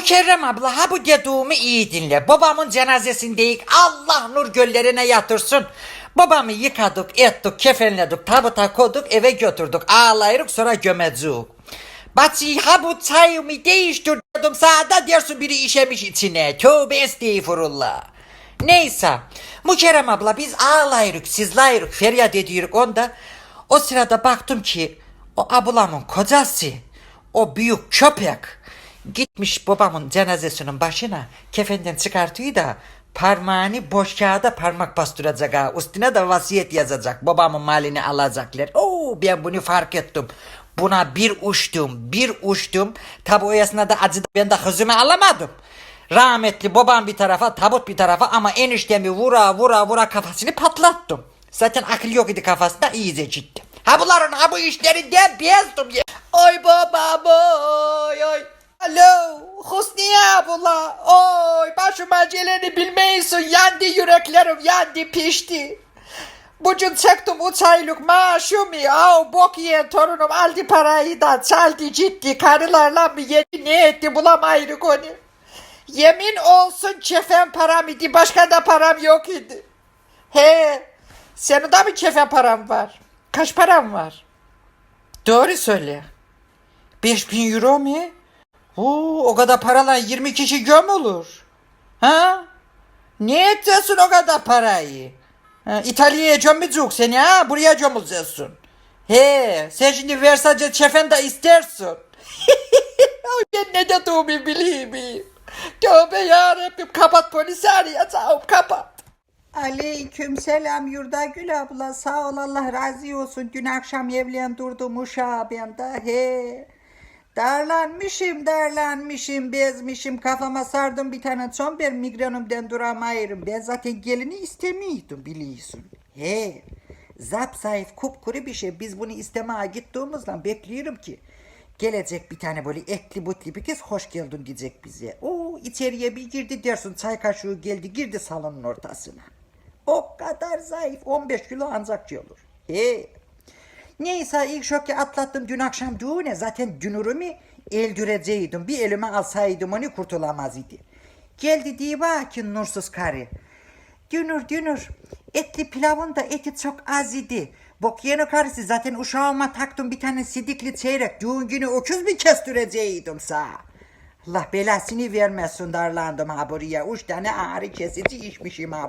Mükerrem abla ha bu dediğimi iyi dinle. Babamın cenazesindeyik. Allah nur göllerine yatırsın. Babamı yıkadık, ettik, kefenledik, tabuta koyduk, eve götürdük. Ağlayırık sonra gömecek. Bacı ha bu çayımı değiştir dedim sana da dersin biri işemiş içine. Tövbe estağfurullah. Neyse. Mükerrem abla biz ağlayırık, sizlayırık, feryat ediyoruz onda. O sırada baktım ki o ablamın kocası, o büyük köpek gitmiş babamın cenazesinin başına kefenden çıkartıyor da parmağını boş kağıda parmak bastıracak ha. Üstüne de vasiyet yazacak. Babamın malini alacaklar. Oo ben bunu fark ettim. Buna bir uçtum, bir uçtum. Tabi o esnada acıda ben de hızımı alamadım. Rahmetli babam bir tarafa, tabut bir tarafa ama eniştemi vura vura vura kafasını patlattım. Zaten akıl yok idi kafasında iyice ciddi. Ha bunların ha bu işlerinden bezdim ya. Oy babam oy oy. Abla. Oy başıma geleni bilmeyisin. Yandı yüreklerim yandı pişti. Bugün çektim üç aylık maaşımı. Av bok yiyen torunum aldı parayı da çaldı gitti. Karılarla mı yedi ne etti bulamayırık onu. Yemin olsun kefen param idi. Başka da param yok idi. He. Senin de mi kefen param var? Kaç param var? Doğru söyle. 5000 euro mu? Oo, o kadar paralar 20 kişi göm olur. Ha? Ne edeceksin o kadar parayı? İtalya'ya gömecek seni ha? Buraya gömüleceksin. He, sen şimdi Versace çefen de istersin. Ay, ben ne dediğimi bileyim. Tövbe yarabbim kapat polisi arayacağım kapat. Aleyküm selam Yurdagül abla sağ ol Allah razı olsun dün akşam evlendirdim uşağı ben de he. Darlanmışım darlanmışım bezmişim kafama sardım bir tane çomber migrenimden duramayırım ben zaten gelini istemiyordum biliyorsun. He zap zayıf kupkuru bir şey biz bunu istemeye gittiğimizden bekliyorum ki Gelecek bir tane böyle etli butli bir kız hoş geldin diyecek bize. O içeriye bir girdi dersin çay kaşığı geldi girdi salonun ortasına. O kadar zayıf 15 kilo ancak olur. He. Neyse ilk şoku atlattım dün akşam düğüne zaten dünürümü eldüreceğiydim. Bir elime alsaydım onu kurtulamaz idi. Geldi bak ki nursuz karı. Dünür dünür etli pilavın da eti çok az idi. Bok yeni karısı zaten uşağıma taktım bir tane sidikli çeyrek. Düğün günü öküz mü kestireceğiydim sağ. Allah belasını vermesin darlandım ha buraya. Üç tane ağrı kesici içmişim ha.